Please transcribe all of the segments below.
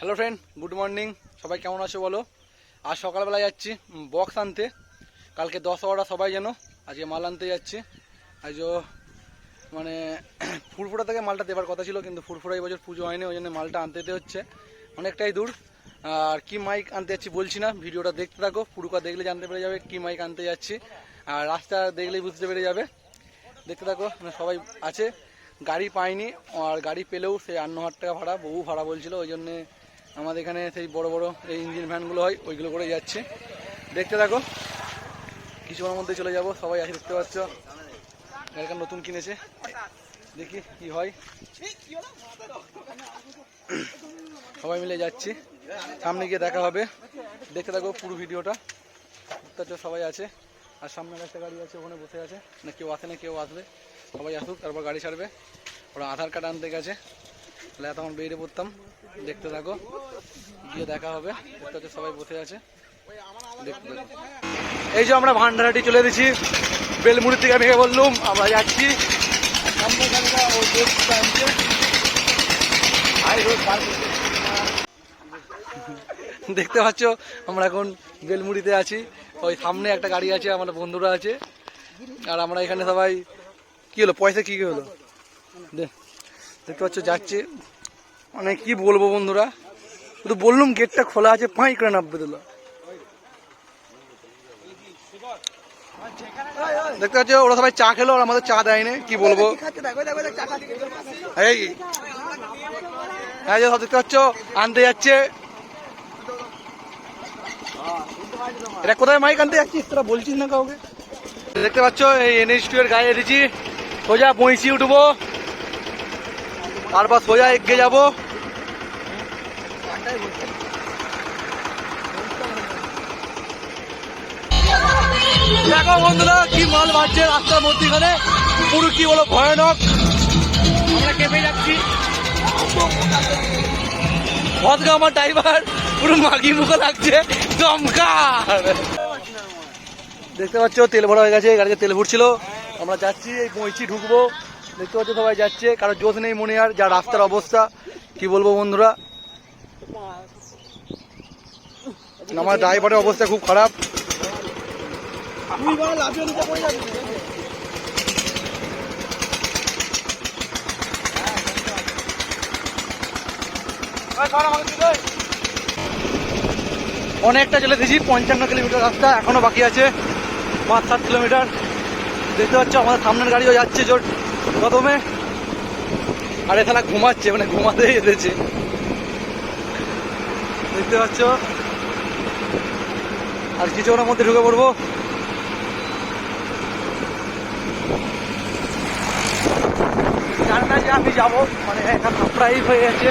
Hello friend good morning সবাই কেমন আছো বলো? আজ সকালবেলা যাচ্ছি বক্স আনতে। কালকে দশ বারোটা সবাই যেন আজকে মাল আনতে যাচ্ছি। আজও মানে ফুরফুরা থেকে মালটা দেবার কথা ছিল, কিন্তু ফুরফুরা এই বছর পুজো হয়নি, ওই জন্য মালটা আনতে যেতে হচ্ছে। অনেকটাই দূর। আর কি মাইক আনতে যাচ্ছি বলছি না, ভিডিওটা দেখতে থাকো। পুরুকা দেখলে জানতে পেরে যাবে কি মাইক আনতে যাচ্ছি। আর রাস্তা দেখলেই বুঝতে পেরে যাবে। দেখতে থাকো মানে সবাই আছে। গাড়ি পাইনি, আর গাড়ি পেলেও সেই আট ন হাজার টাকা ভাড়া, বহু ভাড়া বলছিল, ওই জন্যে আমাদের এখানে সেই বড় বড় এই ইঞ্জিন ভ্যানগুলো হয়, ওইগুলো করে যাচ্ছে। দেখতে থাকো। কিছুক্ষণের মধ্যে চলে যাব, সবাই আছে দেখতে পাচ্ছ। গাড়িটা নতুন কিনেছে। দেখি কি হয়। সবাই মিলে যাচ্ছি। সামনে গিয়ে দেখা হবে। দেখতে থাকো পুরো ভিডিওটা। পাচ্ছ সবাই আছে। আর সামনে একটা গাড়ি আছে, ওখানে বসে আছে। না কেউ আসে না, কেউ আসবে। সবাই আসুক, তারপর গাড়ি ছাড়বে। ওরা আধার কার্ড আনতে গেছে। তাহলে তখন বেরিয়ে পড়তাম। দেখতে থাকো। গিয়ে দেখা হবে। দেখতে পাচ্ছ সবাই বসে আছে। এই যে আমরা ভান্ডারাটি চলে দিচ্ছি বেলমুড়ি থেকে ভেঙে বললুম, আমরা যাচ্ছি। দেখতে পাচ্ছ, আমরা এখন বেলমুড়িতে আছি। ওই সামনে একটা গাড়ি আছে আমার বন্ধুরা আছে। আর আমরা এখানে সবাই কি হলো? পয়সা কি কি হলো? দে- দেখতে পাচ্ছ, যাচ্ছে। মানে কি বলব বন্ধুরা? শুধু বললুম গেটটা খোলা আছে পাঁই করে নামবে দিল দেখতে পাচ্ছ, ওরা সবাই চা খেলো, আর আমাদের চা দেয়নি। কি বলব? হ্যাঁ সব দেখতে পাচ্ছ, আনতে যাচ্ছে। এটা কোথায় মাইক আনতে যাচ্ছিস? তোরা বলছিস না কাউকে? দেখতে পাচ্ছ, এই এনএইচ টু এর গায়ে এসেছি। সোজা বইসি উঠবো। তারপর সোজা এগিয়ে যাব। দেখো বন্ধুরা, কি মাল বাড়ছে রাস্তার মধ্যখানে। পুরো কি বলো ভয়ানক। আমরা কেঁপে যাচ্ছি। ভদকা আমার ড্রাইভার, পুরো মাগি মুখে লাগছে। দমকার। দেখতে পাচ্ছ, তেল ভরা হয়ে গেছে গাড়িতে তেল ভরছিল। আমরা যাচ্ছি, এই পৌঁছি ঢুকবো। দেখতে পাচ্ছ সবাই যাচ্ছে, কারও জোশ নেই মনে আর যা রাস্তার অবস্থা। কি বলব বন্ধুরা? আমার ড্রাইভারের অবস্থা খুব খারাপ। অনেকটা চলে দিয়েছি পঞ্চান্ন কিলোমিটার রাস্তা, এখনও বাকি আছে, পাঁচ সাত কিলোমিটার। দেখতে পাচ্ছ, আমাদের সামনের গাড়িও যাচ্ছে জোর। প্রথমে, আর এখানে ঘুমাচ্ছে মানে ঘুমাতে এসেছে দেখতে পাচ্ছ? আর কিছুক্ষণের মধ্যে ঢুকে পড়ব। জানি যে আমি যাব মানে এখন প্রায় হয়ে গেছে।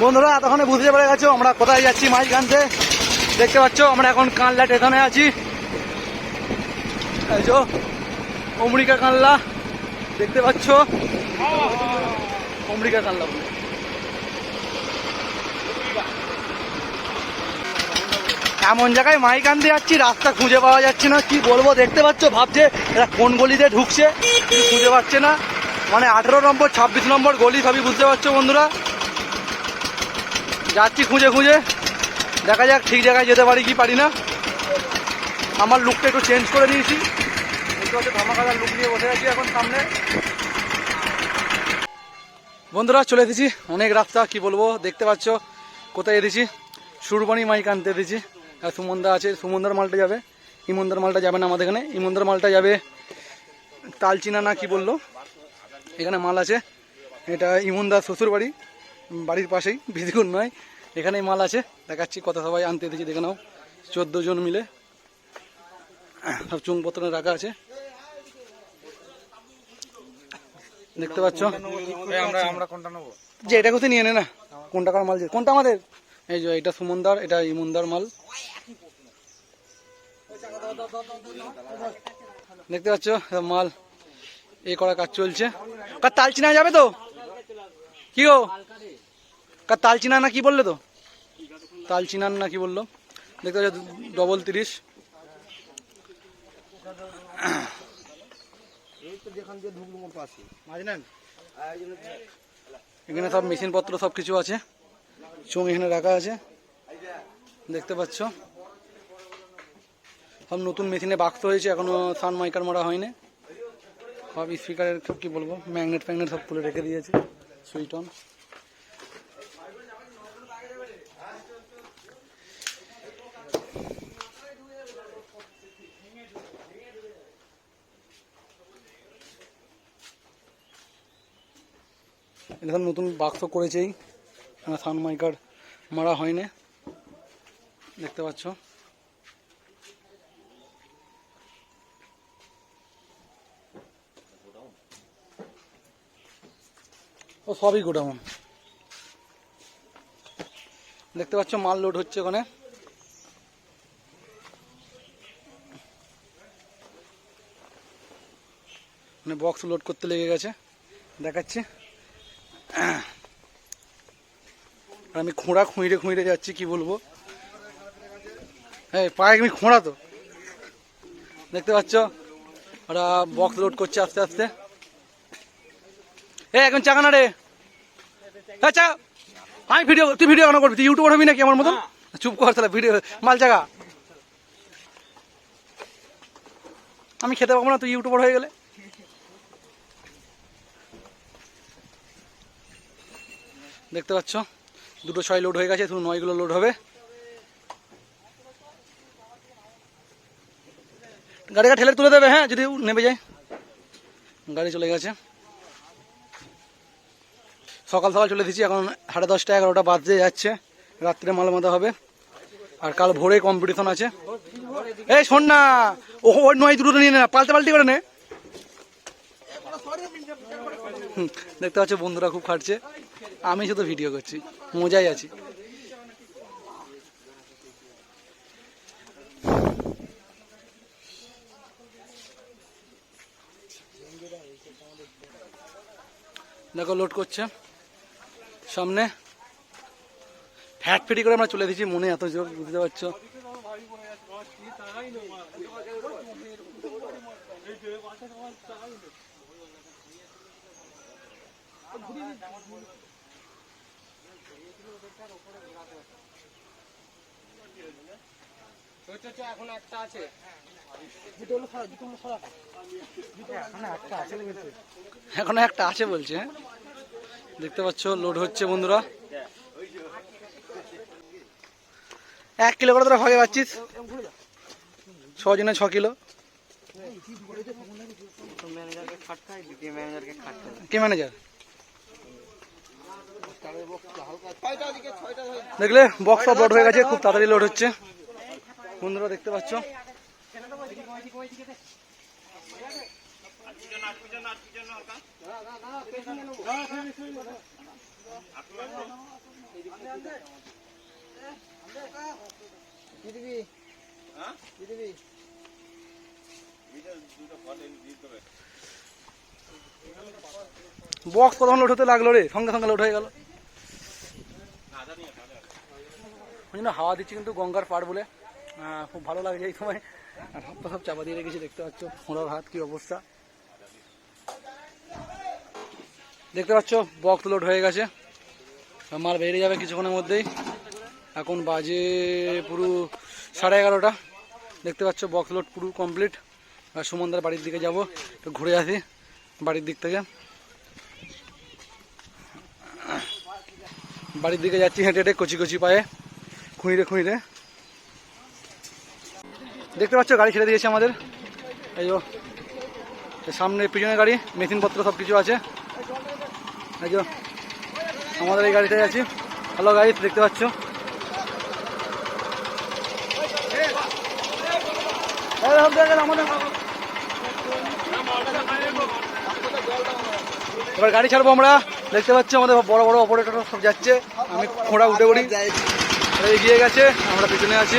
বন্ধুরা, এতক্ষণে বুঝতে পেরে গেছো আমরা কোথায় যাচ্ছি মাইক আনতে দেখতে পাচ্ছ, আমরা এখন কানলা স্টেশনে আছি। অমরিকা কানলা, দেখতে পাচ্ছ? অমরিকা কানলা এমন জায়গায় মাইক আনতে যাচ্ছি, রাস্তা খুঁজে পাওয়া যাচ্ছে না। কি বলব, দেখতে পাচ্ছ? ভাবছে এরা কোন গলিতে ঢুকছে কিছু খুঁজে পাচ্ছে না। মানে আঠেরো নম্বর, ছাব্বিশ নম্বর গলি সবই বুঝতে পারছ বন্ধুরা? যাচ্ছি খুঁজে খুঁজে। দেখা যাক, ঠিক জায়গায় যেতে পারি কি পারি না। আমার লুকটা একটু চেঞ্জ করে দিয়েছি এখন সামনে। বন্ধুরা, চলে এসেছি। অনেক রাস্তা, কি বলব, দেখতে পাচ্ছ। কোথায় এসেছি? সুরবানি মাইক আনতে এসেছি। আর সুমন্দা আছে, সুমন্দার মালটা যাবে। ইমন্দার মালটা যাবে না আমাদের এখানে। ইমন্দার মালটা যাবে তালচিনা না কি বলল? এখানে মাল আছে। এটা ইমনদার শ্বশুর বাড়ি, বাড়ির পাশেই। বেশিক্ষণ নয়, এখানেই মাল আছে। দেখাচ্ছি কত সবাই আনতে দিয়েছি দেখে নাও। চোদ্দ জন মিলে। সব চুংপত্র রাখা আছে। দেখতে পাচ্ছ? যে এটা কোথায় নিয়ে নে না। কোনটা কার মাল যে? কোনটা আমাদের? এই যে এটা সুমনদার এটা ইমনদার মাল। দেখতে পাচ্ছ? মাল এ করা কাজ চলছে। কার তাল চিনা যাবে তো? কি গো? কার তাল চিনা না কি বললে তো? তাল চিনান না কি বলল? দেখতে পাচ্ছ? ডবল তিরিশ। এই তো যেখান দিয়ে ঢুকলো পাশে মাঝ এখানে সব মেশিনপত্র সব কিছু আছে। চুং এখানে রাখা আছে। দেখতে পাচ্ছ? সব নতুন মেশিনে বাক্স হয়েছে এখনও সান মাইকার মারা হয়নি। সব স্পিকারের কি বলব? ম্যাগনেট ফ্যাগনেট সব খুলে রেখে দিয়েছে। Switch on. সব নতুন বাক্স করেছেই। সান মাইকার মারা হয়নি। দেখতে পাচ্ছ। ও সবই গোডাউন। দেখতে পাচ্ছ, মাল লোড হচ্ছে ওখানে। মানে বক্স লোড করতে লেগে গেছে। দেখাচ্ছি। আমি খোঁড়া খুঁড়ে খুঁড়ে যাচ্ছি কি বলব? হ্যাঁ পায়ে আমি খোঁড়া তো। দেখতে পাচ্ছ? ওরা বক্স লোড করছে আস্তে আস্তে। এ এখন চাকা না রে আচ্ছা আমি ভিডিও তুই ভিডিও কেন করবি? তুই ইউটিউবার হবি নাকি আমার মতন? চুপ কর তাহলে ভিডিও মাল চাকা। আমি খেতে পাবো না তুই ইউটিউবার হয়ে গেলে। দেখতে পাচ্ছ? দুটো ছয় লোড হয়ে গেছে, শুধু নয়গুলো লোড হবে। গাড়িটা ঠেলে তুলে দেবে হ্যাঁ যদি নেমে যায়। গাড়ি চলে গেছে। সকাল সকাল চলে দিচ্ছি, এখন সাড়ে দশটা, এগারোটা বাজতে যাচ্ছে। রাত্রে মাল মাথা হবে। আর কাল ভোরে কম্পিটিশন আছে। এই শোন না, ও ওই নয় দুটো নিয়ে না পাল্টে পাল্টি করে নে। দেখতে পাচ্ছ বন্ধুরা খুব খাটছে। আমি শুধু ভিডিও করছি। মজাই আছি। দেখো লোড করছে। সামনে। ফ্যাট ফিটি করে আমরা চলে দিচ্ছি মনে, এত জোর, বুঝতে পারছ? এখন একটা আছে এখনও একটা আছে বলছে? দেখতে পাচ্ছ লোড হচ্ছে বন্ধুরা। এক কিলো করে তোরা ভাগে পাচ্ছিস? ছজনে ছ কিলো। কে ম্যানেজার দেখলে বক্স সব লোড হয়ে গেছে, খুব তাড়াতাড়ি লোড হচ্ছে। বন্ধুরা দেখতে পাচ্ছ? বক্স প্রথম লোড হতে লাগল রে? সঙ্গে সঙ্গে লোড হয়ে গেল। ওই জন্য হাওয়া দিচ্ছে কিন্তু গঙ্গার পাড় বলে। খুব ভালো লাগছে এই সময়। আর হাত সব চাপা দিয়ে রেখেছি, দেখতে পাচ্ছ ফোঁড়ার হাত কি অবস্থা। দেখতে পাচ্ছ বক্স লোড হয়ে গেছে। মাল বেরিয়ে যাবে কিছুক্ষণের মধ্যেই। এখন বাজে পুরো সাড়ে এগারোটা। দেখতে পাচ্ছ বক্স লোড পুরো কমপ্লিট সুমনদার বাড়ির দিকে যাব, একটু ঘুরে আসি বাড়ির দিক থেকে। বাড়ির দিকে যাচ্ছি হেঁটে হেঁটে, কচি কচি পায়ে। খুঁড়ে খুঁড়ে দেখতে পাচ্ছ, গাড়ি ছেড়ে দিয়েছে আমাদের। এই যো সামনে পিছনে গাড়ি, মেশিনপত্র সব কিছু আছে। এই যো আমাদের এই গাড়িতে আছি হ্যালো গাড়ি দেখতে পাচ্ছ? এবার গাড়ি ছাড়বো আমরা। দেখতে পাচ্ছি আমাদের বড় বড় অপারেটর সব যাচ্ছে। আমি খোঁড়া উঠে পড়ি। এগিয়ে গেছে, আমরা পিছনে আছি।